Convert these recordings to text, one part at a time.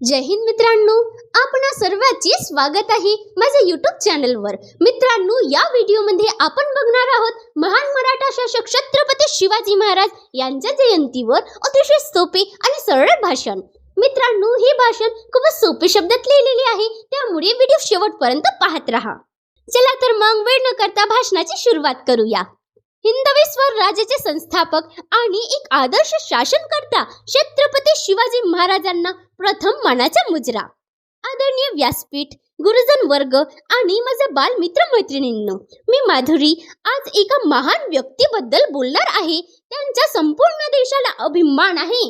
जय हिंद मित्रांनो आपणा सर्वांचे स्वागत आहे माझ्या युट्यूब चॅनलवर मित्रांनो या व्हिडिओमध्ये आपण बघणार आहोत महान मराठा शासक छत्रपती शिवाजी महाराज यांच्या जयंतीवर अतिशय सोपे आणि सरळ भाषण. मित्रांनो हे भाषण खूपच सोपे शब्दात लिहिलेले आहे त्यामुळे व्हिडिओ शेवटपर्यंत पाहत राहा. चला तर मग वेळ न करता भाषणाची सुरुवात करूया. हिंदवेश्वर राजाचे संस्थापक आणि एक आदर्श शासनकर्ता छत्रपती शिवाजी महाराजांना प्रथम मानाचा मुजरा. आदरणीय व्यासपीठ गुरुजन वर्ग आणि माझे बाल मित्र मैत्रिणींनो मी माधुरी आज एका महान व्यक्तीबद्दल बोलणार आहे. त्यांच्या संपूर्ण देशाला अभिमान आहे.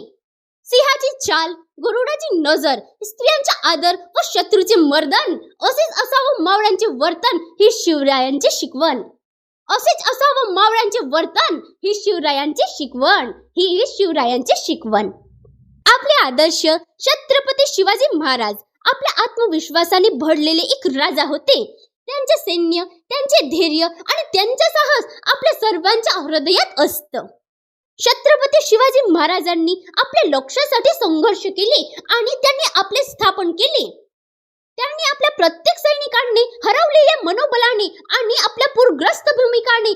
सिंहाची चाल गरुडाची नजर स्त्रियांचा आदर व शत्रूचे मर्दन असेच असावं मावळ्यांचे वर्तन ही शिवरायांची शिकवण. असेच मावळ्यांचे वर्तन ही शिवरायांची शिकवण ही शिवरायांची शिकवण. आपले आदर्श छत्रपती शिवाजी महाराज आपल्या आत्मविश्वासाने भरलेले एक राजा होते. त्यांचे सैन्य त्यांचे धैर्य आणि त्यांचे साहस आपल्या सर्वांच्या हृदयात असतं. छत्रपती शिवाजी महाराजांनी आपल्या लक्ष्यासाठी संघर्ष केले आणि त्यांनी आपले स्थापन केले. त्यांनी आपल्या प्रत्येक सैनिकांनी हरवलेल्या मनोबलाने आणि आपल्या पूरग्रस्त भूमिकाने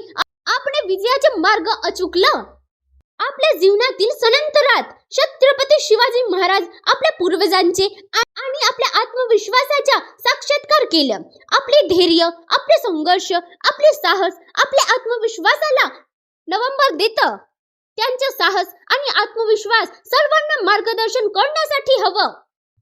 आपण विजयाचे मार्ग अचुकलं? आपल्या जीवनातील सनंतरात छत्रपती शिवाजी महाराज आपल्या पूर्वजांचे आणि आपल्या आत्मविश्वासाच्या साक्षात्कार केलं. आपले धैर्य आपले संघर्ष आपले साहस आपल्या आत्मविश्वासाला नवंबर देतं. त्यांचे साहस आणि आत्मविश्वास सर्वांना मार्गदर्शन करण्यासाठी हवं.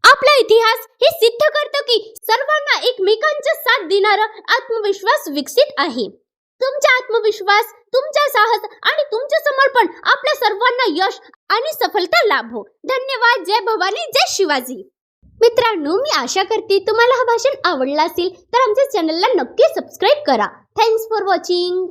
आपला इतिहास हे सिद्ध करतं की सर्वांना एकमेकांचा साथ देणारा आत्मविश्वास विकसित आहे. तुमचा आत्मविश्वास तुमचा साहस आणि तुमचे समर्पण आपल्या सर्वांना यश आणि सफलता लाभो. धन्यवाद. जय भवानी जय शिवाजी. मित्रांनो मी आशा करते तुम्हाला हा भाषण आवडला असेल तर आमच्या चॅनलला नक्की सबस्क्राईब करा. Thanks for watching